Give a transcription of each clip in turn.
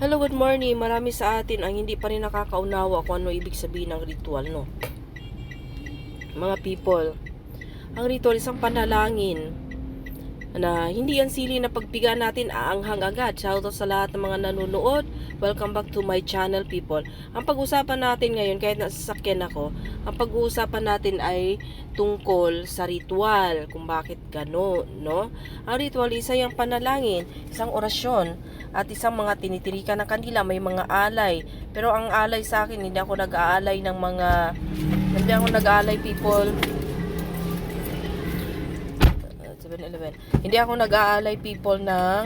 Hello, good morning. Marami sa atin ang hindi pa rin nakakaunawa kung ano ibig sabihin ng ritual, no? Mga people, ang ritual isang panalangin na hindi yan sili na pagpiga natin aanghang agad. Shoutout sa lahat ng mga nanonood. Welcome back to my channel, people. Ang pag-usapan natin ngayon, kahit nasa sasakyan ako, ang pag-uusapan natin ay tungkol sa ritual, kung bakit gano'n, no? Ang ritual, isa yung panalangin, isang orasyon, at isang mga tinitirikan ng kanila, may mga alay. Pero ang alay sa akin, hindi ako nag-aalay ng mga, hindi ako nag-aalay, people, 7-Eleven. Hindi ako nag-aalay people ng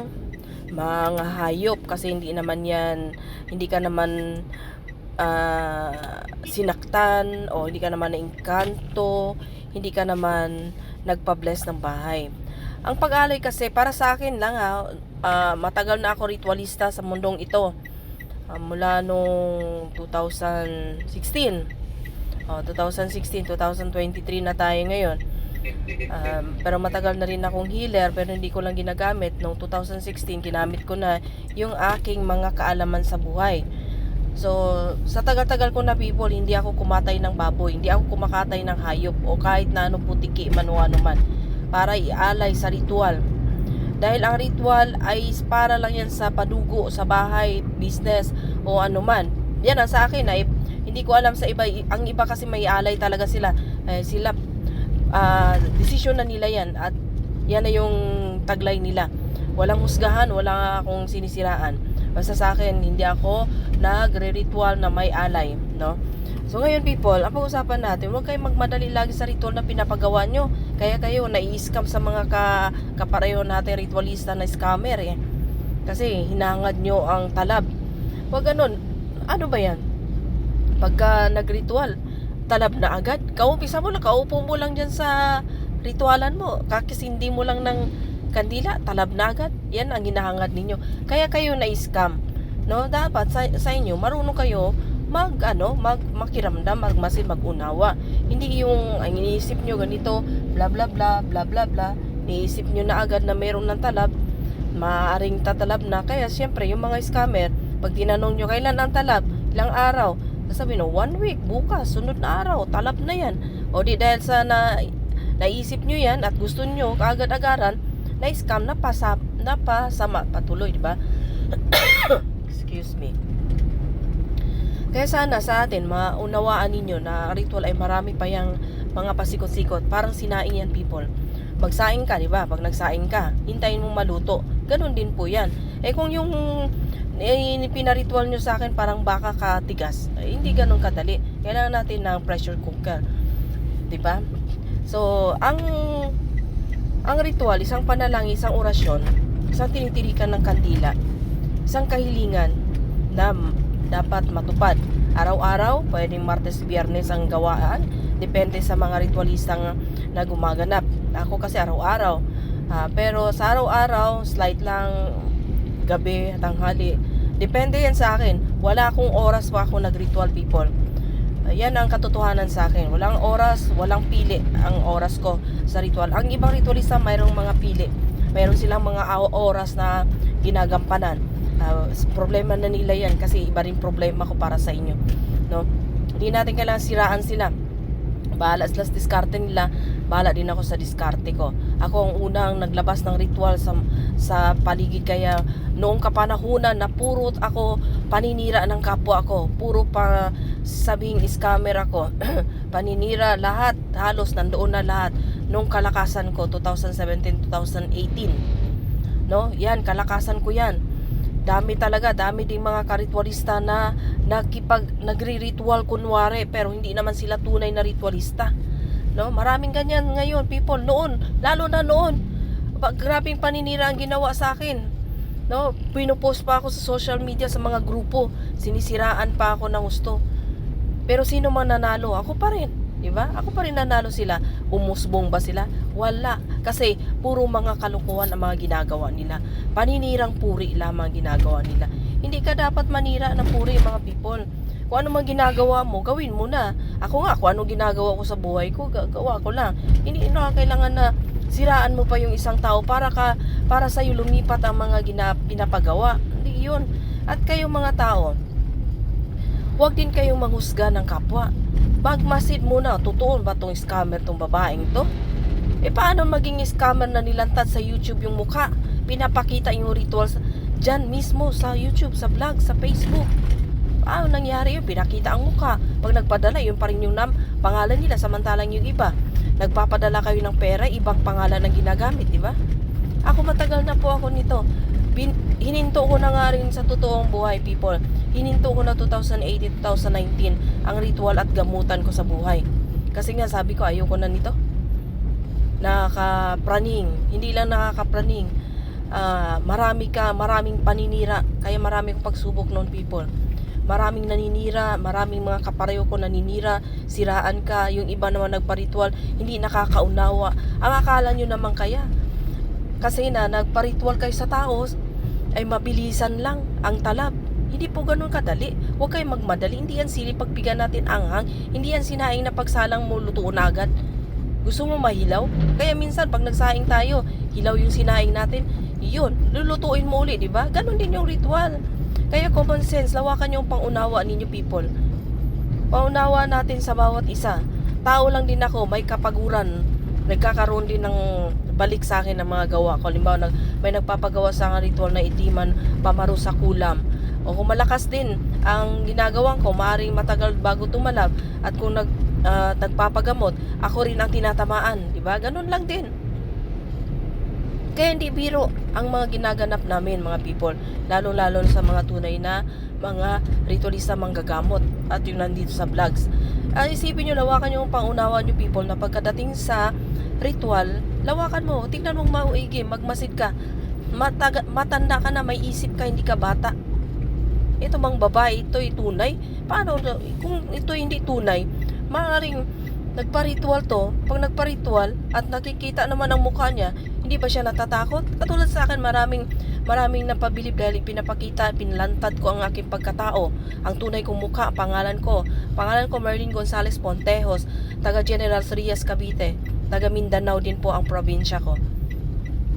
mga hayop kasi hindi naman yan, hindi ka naman ah, sinaktan o hindi ka naman naingkanto, hindi ka naman nagpa-bless ng bahay. Ang pag-alay kasi para sa akin lang ha, ah, matagal na ako ritualista sa mundong ito. Ah, mula nung 2016. Oh, 2016, 2023 na tayo ngayon. Um, pero matagal na rin akong healer pero hindi ko lang ginagamit. Noong 2016, ginamit ko na yung aking mga kaalaman sa buhay. So, sa tagal-tagal ko na people, hindi ako kumatay ng baboy, hindi ako kumakatay ng hayop o kahit na ano putiki man o ano para ialay sa ritual. Dahil ang ritual ay para lang yan sa padugo, sa bahay, business o ano man. Yan ang sa akin ay hindi ko alam sa iba. Ang iba kasi may alay talaga sila. Eh, sila ah, desisyon na nila yan at yan na yung taglay nila. Walang husgahan, wala akong sinisiraan. Basta sa akin, hindi ako nagre-ritual na may alay, no? So ngayon people, ang pag-usapan natin, huwag kayong magmadali lagi sa ritual na pinapagawa nyo. Kaya kayo nai-scam sa mga ka, kapareho natin ritualista na scammer eh. Kasi hinangad nyo ang talab. Huwag ganun. Ano ba yan? Pagka nag-ritual, talab na agad. Kaumpisa mo lang, kaupo mo lang dyan sa ritualan mo. Kakisindi mo lang ng kandila, talab na agad. Yan ang hinahangad ninyo. Kaya kayo na-scam. No, dapat sa, sa inyo, marunong kayo mag ano, mag makiramdam, magmasid, magunawa. Hindi yung ang iniisip nyo ganito, bla bla bla, bla bla bla. Iniisip nyo na agad na meron ng talab, maaring tatalab na. Kaya siyempre, yung mga scammer, pag tinanong nyo kailan ang talab, ilang araw, sabi no, one week, bukas, sunod na araw, talab na yan. O di dahil sa na, naisip nyo yan at gusto nyo kaagad-agaran, na-scam, napasa, napasama patuloy, di ba? Excuse me. Kaya sana sa atin, maunawaan ninyo na ritual ay marami pa yung mga pasikot-sikot. Parang sinaing yan, people. Magsaing ka, di ba? Pag nagsaing ka, hintayin mo maluto. Ganon din po yan. Eh kung yung eh, pinaritual nyo sa akin parang baka katigas, eh, hindi ganon kadali. Kailangan natin ng pressure cooker. Di ba? So, ang ang ritual, isang panalangin, isang orasyon, isang tinitirikan ng kandila, isang kahilingan na dapat matupad. Araw-araw, pwedeng Martes, Biyernes ang gawaan. Depende sa mga ritualistang na gumaganap. Ako kasi araw-araw. Ah, pero sa araw-araw, slight lang gabi, tanghali. Depende yan sa akin. Wala akong oras pa ako nag-ritual people. Yan ang katotohanan sa akin. Walang oras, walang pili ang oras ko sa ritual. Ang ibang ritualista mayroong mga pili. Mayroon silang mga oras na ginagampanan. Ah, problema na nila yan kasi iba rin problema ko para sa inyo. No? Hindi natin kailangan siraan sila. Sa diskarte nila, bahala din ako sa diskarte ko. Ako ang unang naglabas ng ritual sa, sa paligid kaya noong kapanahunan na puro ako paninira ng kapwa ko. Puro pa sabing scammer ako. paninira lahat, halos nandoon na lahat nung kalakasan ko 2017-2018. No? Yan, kalakasan ko yan. Dami talaga, dami ding mga karitwalista na nakipag nagri-ritual kunwari pero hindi naman sila tunay na ritualista. No? Maraming ganyan ngayon, people. Noon, lalo na noon. Grabing paninira ang ginawa sa akin. No, pinupost pa ako sa social media sa mga grupo. Sinisiraan pa ako ng gusto. Pero sino man nanalo, ako pa rin. Di ba? Ako pa rin nanalo sila. Umusbong ba sila? Wala. Kasi puro mga kalukuhan ang mga ginagawa nila. Paninirang puri lamang ang ginagawa nila. Hindi ka dapat manira ng puri mga people. Kung ano man ginagawa mo, gawin mo na. Ako nga, kung ano ginagawa ko sa buhay ko, gagawa ko lang. Hindi na kailangan na siraan mo pa yung isang tao para ka para sa iyo lumipat ang mga gina, pinapagawa. Hindi 'yun. At kayong mga tao, huwag din kayong manghusga ng kapwa. Magmasid muna, totoo ba tong scammer tong babaeng to? E paano maging scammer na nilantad sa YouTube yung mukha? Pinapakita yung rituals dyan mismo sa YouTube, sa vlog, sa Facebook. Paano nangyari yun? Pinakita ang mukha. Pag nagpadala, yun pa rin yung nam, pangalan nila, samantalang yung iba. Nagpapadala kayo ng pera, ibang pangalan ang ginagamit, di ba? Ako matagal na po ako nito. Bin, hininto ko na nga rin sa totoong buhay, people. Hininto ko na 2018-2019 ang ritual at gamutan ko sa buhay. Kasi nga sabi ko, ayoko na nito. Nakakapraning. Hindi lang nakakapraning. Ah, marami ka, maraming paninira. Kaya marami kong pagsubok noon, people. Maraming naninira, maraming mga kapareho ko naninira, siraan ka, yung iba naman nagparitual, hindi nakakaunawa. Ang akala nyo naman kaya, kasi na nagparitual kayo sa tao, ay mabilisan lang ang talab. Hindi po ganun kadali. Huwag kayong magmadali. Hindi yan sili pagpigan natin anghang. Hindi yan sinaing na pagsalang mo lutuon agad. Gusto mo mahilaw? Kaya minsan pag nagsaing tayo, hilaw yung sinaing natin, yun, lulutuin mo uli, di ba? Ganon din yung ritual. Kaya common sense, lawakan yung pangunawa ninyo people. Paunawa natin sa bawat isa. Tao lang din ako, may kapaguran. Nagkakaroon din ng balik sa akin ng mga gawa ko. Halimbawa, nag, may nagpapagawa sa akin ritual na itiman, pamaro sa kulam. O kung malakas din ang ginagawa ko, maaaring matagal bago tumalab. At kung nag, ah, nagpapagamot, ako rin ang tinatamaan. Di ba? Ganun lang din. Kaya hindi biro ang mga ginaganap namin mga people. Lalo-lalo sa mga tunay na mga ritualista manggagamot at yung nandito sa vlogs. Ah, isipin nyo, lawakan yung pangunawa nyo people na pagkadating sa ritual, lawakan mo, tingnan mong mauigi, magmasid ka. Mataga, matanda ka na, may isip ka, hindi ka bata. Ito mang babae, ito tunay. Paano, kung ito hindi tunay, maaaring nagpa-ritual to, pag nagpa-ritual at nakikita naman ang mukha niya, hindi ba siya natatakot? Katulad sa akin, maraming maraming napabilib dahil pinapakita, pinlantad ko ang aking pagkatao. Ang tunay kong mukha, pangalan ko. Pangalan ko Merlin Gonzales Pontejos, taga General Trias, Cavite. Taga Mindanao din po ang probinsya ko.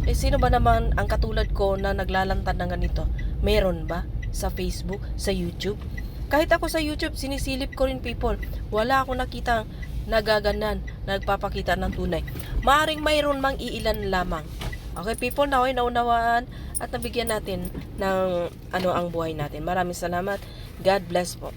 Eh sino ba naman ang katulad ko na naglalantad ng ganito? Meron ba? Sa Facebook? Sa YouTube? Kahit ako sa YouTube, sinisilip ko rin people. Wala akong nakitang nagaganan, nagpapakita ng tunay. Maaring mayroon mang iilan lamang. Okay, people, naway naunawaan at nabigyan natin ng ano ang buhay natin. Maraming salamat. God bless po.